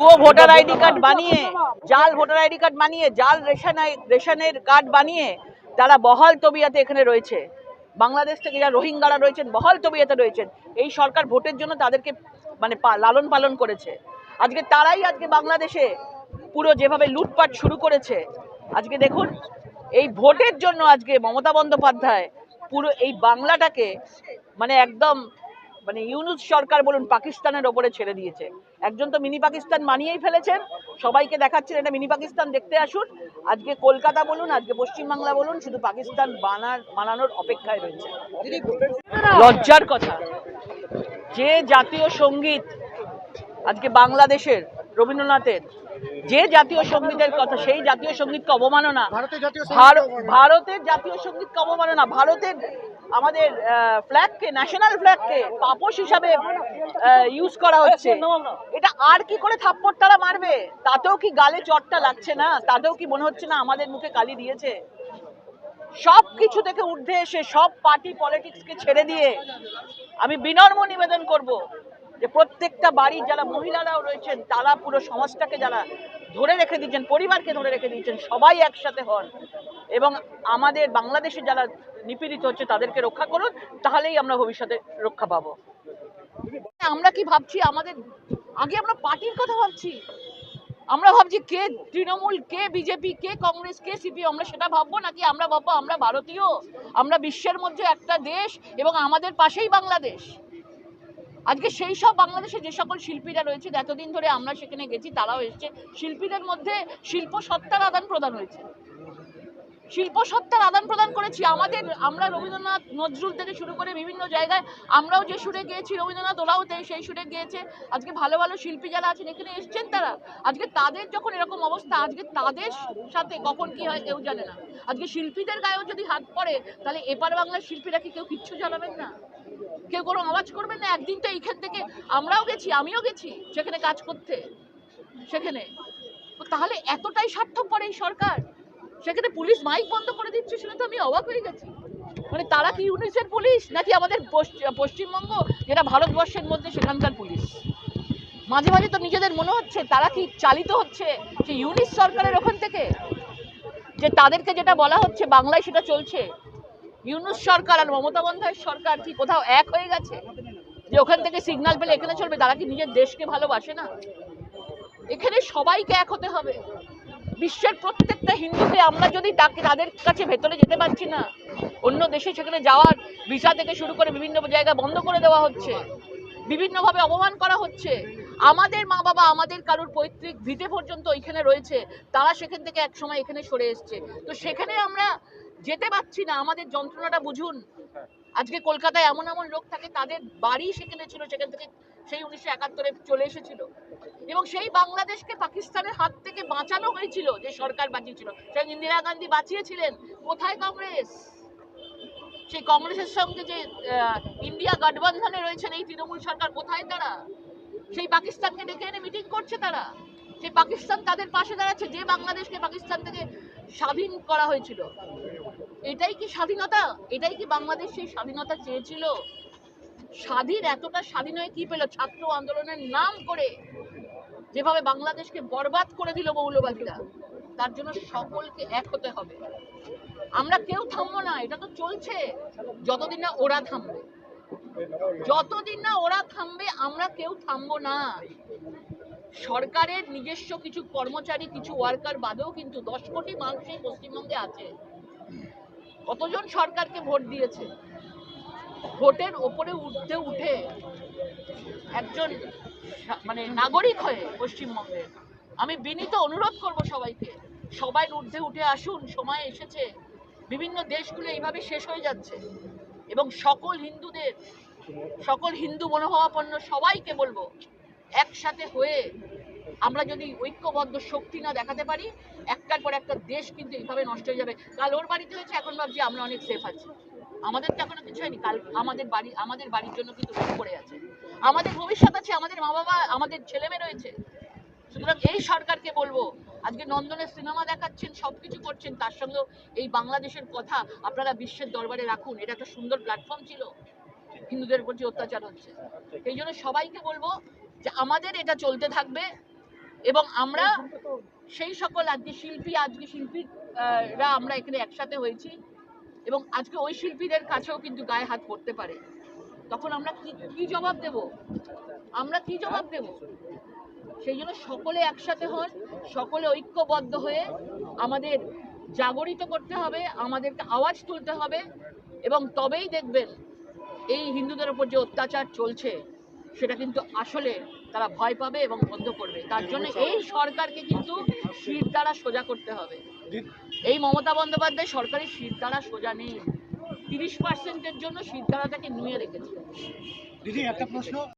ভুয়ো voter ID card বানিয়ে জাল ভোটার আইডি কার্ড বানিয়ে জাল রেশন রেশনের কার্ড বানিয়ে তারা বহাল তবিয়াতে এখানে রয়েছে বাংলাদেশ থেকে যারা রোহিঙ্গারা রয়েছেন বহাল তবিয়াতে রয়েছেন এই সরকার ভোটের জন্য তাদেরকে মানে লালন পালন করেছে। আজকে তারাই আজকে বাংলাদেশে পুরো যেভাবে লুটপাট শুরু করেছে, আজকে দেখুন, এই ভোটের জন্য আজকে মমতা বন্দ্যোপাধ্যায় পুরো এই বাংলাটাকে মানে একদম মানে ইউনুস সরকার বলুন পাকিস্তানের ওপরে ছেড়ে দিয়েছে। একজন তো মিনি পাকিস্তান মানিয়েই ফেলেছেন। সবাইকে দেখাচ্ছেন এটা মিনি পাকিস্তান দেখতে আসুন। আজকে কলকাতা বলুন আজকে পশ্চিমবাংলা বলুন শুধু পাকিস্তান বানার বানানোর অপেক্ষায় রয়েছে। লজ্জার কথা যে জাতীয় সংগীত আজকে বাংলাদেশের রবীন্দ্রনাথের যে জাতীয় সঙ্গীতের কথা সেই জাতীয় সঙ্গীতকে অবমাননা। ভারতের জাতীয় ভার- ভারতের জাতীয় সঙ্গীতকে অবমাননা। ভারতের আমাদের ফ্ল্যাগকে ন্যাশনাল ফ্ল্যাগকে পাপোশ হিসাবে ইউজ করা হচ্ছে। এটা আর কি করে থাপ্পড় তারা মারবে? তাতেও কি গালে চটটা লাগছে না? তাতেও কি মনে হচ্ছে না আমাদের মুখে কালি দিয়েছে? সব কিছু থেকে ঊর্ধ্বে এসে সব পার্টি পলিটিক্সকে ছেড়ে দিয়ে আমি বিনম্র নিবেদন করব যে প্রত্যেকটা বাড়ির যারা মহিলারাও রয়েছেন তারা পুরো সমাজটাকে যারা ধরে রেখে দিয়েছেন পরিবারকে ধরে রেখে দিয়েছেন সবাই একসাথে হন। এবং আমাদের বাংলাদেশে যারা নিপীড়িত হচ্ছে তাদেরকে রক্ষা করুন, তাহলেই আমরা ভবিষ্যতে রক্ষা পাবো। আমরা কি ভাবছি? আমাদের আগে আমরা পার্টির কথা ভাবছি। আমরা ভাবছি কে তৃণমূল, কে বিজেপি, কে কংগ্রেস, কে সিপিএম, আমরা সেটা ভাববো নাকি আমরা ভাববো আমরা ভারতীয়? আমরা বিশ্বের মধ্যে একটা দেশ এবং আমাদের পাশেই বাংলাদেশ। আজকে সেই সব বাংলাদেশে যে সকল শিল্পীরা রয়েছে, এতদিন ধরে আমরা সেখানে গেছি, তারাও এসেছে। শিল্পীদের মধ্যে শিল্প সত্তার আদান প্রদান হয়েছে। শিল্প সত্তার আদান প্রদান করেছি। আমাদের, আমরা রবীন্দ্রনাথ নজরুল থেকে শুরু করে বিভিন্ন জায়গায় আমরাও যে সুরে গিয়েছি, রবীন্দ্রনাথ ওরাও সেই সুরে গিয়েছে। আজকে ভালো ভালো শিল্পী যারা আছেন, এখানে এসছেন তারা। আজকে তাদের যখন এরকম অবস্থা, আজকে তাদের সাথে কখন কি হয় কেউ জানে না। আজকে শিল্পীদের গায়েও যদি হাত পড়ে, তাহলে এপার বাংলার শিল্পীরা কি কেউ কিচ্ছু জানাবেন না? কেউ কোনো আওয়াজ করবেন না? একদিন তো এইখান থেকে আমরাও গেছি, আমিও গেছি সেখানে কাজ করতে, সেখানে। তাহলে এতটাই স্বার্থপর এই সরকার? সেখানে পুলিশ মাইক বন্ধ করে দিচ্ছে শুনে তো আমি অবাক হয়ে গেছি। মানে তারা কি ইউনিসের পুলিশ নাকি আমাদের পশ্চ- পশ্চিমবঙ্গ, যেটা ভারতবর্ষের মধ্যে সেখানকার পুলিশ? মাঝে মাঝে তো নিজেদের মনে হচ্ছে, তারা কি চালিত হচ্ছে যে ইউনিস সরকারের ওখান থেকে? যে তাদেরকে যেটা বলা হচ্ছে, বাংলায় সেটা চলছে। ইউনুস সরকার আর মমতা বন্দ্যোপাধ্যায়ের সরকার কি কোথাও এক হয়ে গেছে? যে ওখান থেকে সিগন্যাল পেলে এখানে চলবে, তারা কি নিজের দেশকে ভালোবাসে না? এখানে সবাইকে এক হতে হবে। বিশ্বের প্রত্যেকটা হিন্দুকে আমরা যদি তাকে তাদের কাছে ভেতরে যেতে পারছি না। অন্য দেশে সেখানে যাওয়ার ভিসা থেকে শুরু করে বিভিন্ন জায়গা বন্ধ করে দেওয়া হচ্ছে। বিভিন্নভাবে অপমান করা হচ্ছে। আমাদের মা বাবা আমাদের কারোর পৈতৃক ভিটে পর্যন্ত ওইখানে রয়েছে। তারা সেখান থেকে এক সময় এখানে সরে এসছে। তো সেখানে আমরা যেতে পারছি না। আমাদের যন্ত্রণাটা বুঝুন। আজকে কলকাতায় এমন এমন লোক থাকে, তাদের বাড়ি সেখানে ছিল, সেখান থেকে সেই উনিশশো একাত্তরে চলে এসেছিল। এবং সেই বাংলাদেশকে পাকিস্তানের হাত থেকে বাঁচানো হয়েছিল, যে সরকার বাঁচিয়েছিল। সেই ইন্দিরা গান্ধী বাঁচিয়েছিলেন। কোথায় কংগ্রেস? সেই কংগ্রেসের সঙ্গে যে ইন্ডিয়া গঠবন্ধনে রয়েছেন এই তৃণমূল সরকার, কোথায় তারা? সেই পাকিস্তানকে ডেকে এনে মিটিং করছে তারা। সেই পাকিস্তান তাদের পাশে দাঁড়াচ্ছে, যে বাংলাদেশকে পাকিস্তান থেকে স্বাধীন করা হয়েছিল। এটাই কি স্বাধীনতা? এটাই কি বাংলাদেশ সেই স্বাধীনতা চেয়েছিল? স্বাধীন এতটা স্বাধীন হয়ে কি পেল ছাত্র আন্দোলনের নাম করে? যেভাবে বাংলাদেশকে বরবাদ করে দিল মৌলবাদীরা তার জন্য সকলকে এক হতে হবে। আমরা কেউ থামবো না, এটা তো চলছে। যতদিন না ওরা থামবে। যতদিন না ওরা থামবে, আমরা কেউ থামবো না। সরকারের নিজস্ব কিছু কর্মচারী, কিছু ওয়ার্কার বাদেও কিন্তু দশ কোটি মানুষ পশ্চিমবঙ্গে আছে। কতজন সরকারকে ভোট দিয়েছে? ভোটের ওপরে উঠতে উঠে একজন মানে নাগরিক হয়ে পশ্চিমবঙ্গের। আমি বিনীত অনুরোধ করব সবাইকে, সবাই ঊর্ধ্বে উঠে আসুন, সময় এসেছে। বিভিন্ন দেশগুলো এইভাবে শেষ হয়ে যাচ্ছে। এবং সকল হিন্দুদের, সকল হিন্দু মনোভাবাপন্ন সবাইকে বলব, একসাথে হয়ে আমরা যদি ঐক্যবদ্ধ শক্তি না দেখাতে পারি, একটার পর একটা দেশ কিন্তু এইভাবে নষ্ট হয়ে যাবে। কাল ওর বাড়িতে হয়েছে, এখন ভাবছি আমরা অনেক সেফ আছি। আমাদের তো এখনও কিছু হয়নি, কাল আমাদের বাড়ি, আমাদের বাড়ির জন্য কিন্তু পড়ে আছে আমাদের ভবিষ্যৎ আছে, আমাদের মা বাবা আমাদের ছেলে মেয়ে রয়েছে। সুতরাং এই সরকারকে বলব, আজকে নন্দনের সিনেমা দেখাচ্ছেন, সবকিছু করছেন, তার সঙ্গেও এই বাংলাদেশের কথা আপনারা বিশ্বের দরবারে রাখুন। এটা একটা সুন্দর প্ল্যাটফর্ম ছিল। হিন্দুদের প্রতি অত্যাচার হচ্ছে। এই জন্য সবাইকে বলব যে আমাদের এটা চলতে থাকবে। এবং আমরা সেই সকল আজকে শিল্পী আজকে শিল্পীরা আমরা এখানে একসাথে হয়েছি এবং আজকে ওই শিল্পীদের কাছেও কিন্তু গায়ে হাত পড়তে পারে। তখন আমরা কি কি জবাব দেব? আমরা কি জবাব দেব? সেই জন্য সকলে একসাথে হন সকলে ঐক্যবদ্ধ হয়ে আমাদের জাগরিত করতে হবে আমাদেরকে আওয়াজ তুলতে হবে এবং তবেই দেখবেন এই হিন্দুদের উপর যে অত্যাচার চলছে সেটা কিন্তু আসলে তারা ভয় পাবে এবং বন্ধ করবে। তার জন্য এই সরকারকে কিন্তু শির দ্বারা সোজা করতে হবে। এই মমতা বন্দ্যোপাধ্যায় সরকারি শির দ্বারা সোজা নেই। তিরিশ পার্সেন্টের জন্য শির দ্বারাটাকে নুয়ে রেখেছে। দিদি, একটা প্রশ্ন।